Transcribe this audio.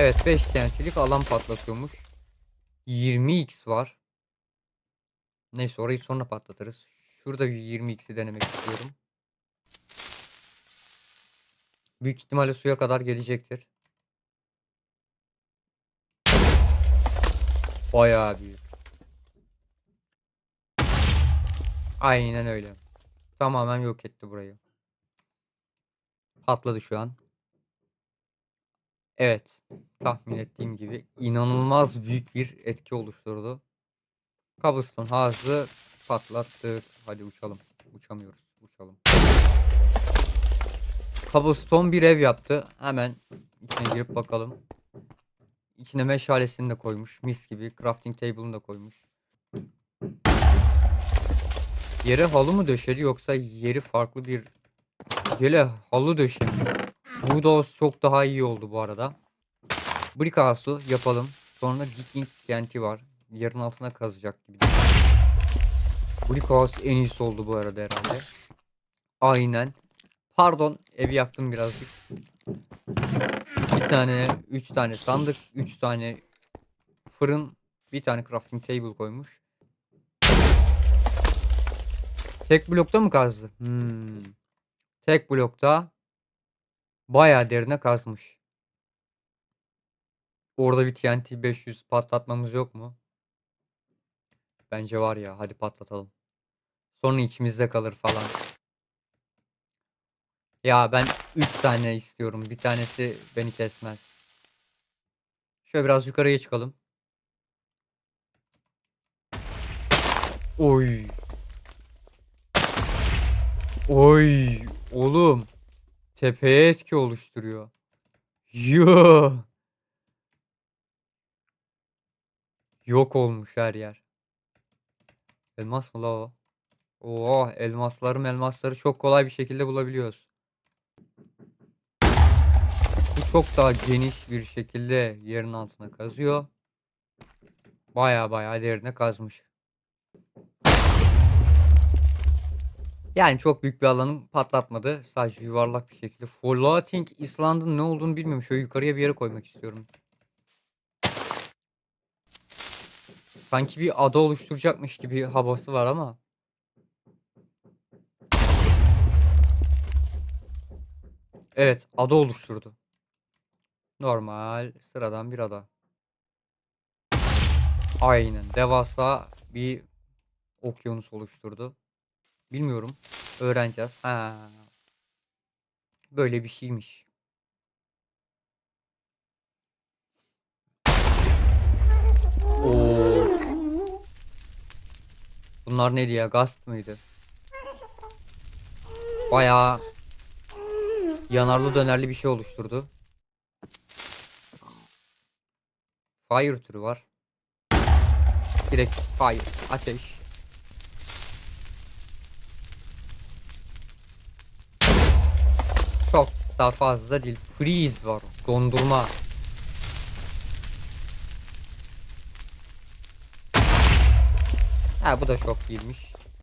Evet 5 TNT'lik alan patlatıyormuş. 20x var. Neyse orayı sonra patlatırız. Şurada bir 20x'i denemek istiyorum. Büyük ihtimalle suya kadar gelecektir. Bayağı büyük. Aynen öyle. Tamamen yok etti burayı. Patladı şu an. Evet. Tahmin ettiğim gibi inanılmaz büyük bir etki oluşturdu. Cobblestone hazı patlattık. Hadi uçalım. Uçamıyoruz. Uçalım. Cobblestone bir ev yaptı. Hemen içine girip bakalım. İçine meşalesini de koymuş. Mis gibi. Crafting table'ını da koymuş. Yere halı mı döşedi yoksa yeri farklı bir yere halı döşemiş. Bu da çok daha iyi oldu bu arada. Brick house'u yapalım. Sonra digging TNT var. Yerin altına kazacak gibi. Brick house en iyisi oldu bu arada herhalde. Aynen. Pardon evi yaktım birazcık. Bir tane, üç tane sandık, üç tane fırın, bir tane crafting table koymuş. Tek blokta mı kazdı? Hmm. Tek blokta bayağı derine kazmış. Orada bir TNT 500 patlatmamız yok mu? Bence var ya hadi patlatalım. Sonra içimizde kalır falan. Ya ben 3 tane istiyorum. Bir tanesi beni kesmez. Şöyle biraz yukarıya çıkalım. Oy. Oy. Oğlum. Tepeye etki oluşturuyor. Yo. Yok olmuş her yer. Elmas mı la o? Oo, elmasları elmasları çok kolay bir şekilde bulabiliyoruz. Bu çok daha geniş bir şekilde yerin altına kazıyor. Baya baya derine kazmış. Yani çok büyük bir alanı patlatmadı. Sadece yuvarlak bir şekilde. Floating Island'ın ne olduğunu bilmiyorum. Şöyle yukarıya bir yere koymak istiyorum. Sanki bir ada oluşturacakmış gibi havası var ama. Evet, ada oluşturdu. Normal, sıradan bir ada. Aynen, devasa bir okyanus oluşturdu. Bilmiyorum, öğreneceğiz. Ha. Böyle bir şeymiş. Oo. Bunlar neydi ya? Gast mıydı? Bayağı yanarlı dönerli bir şey oluşturdu. Fire türü var. Direkt fire, ateş. Çok daha fazla değil. Freeze var. Dondurma. Ha bu da çok iyiymiş.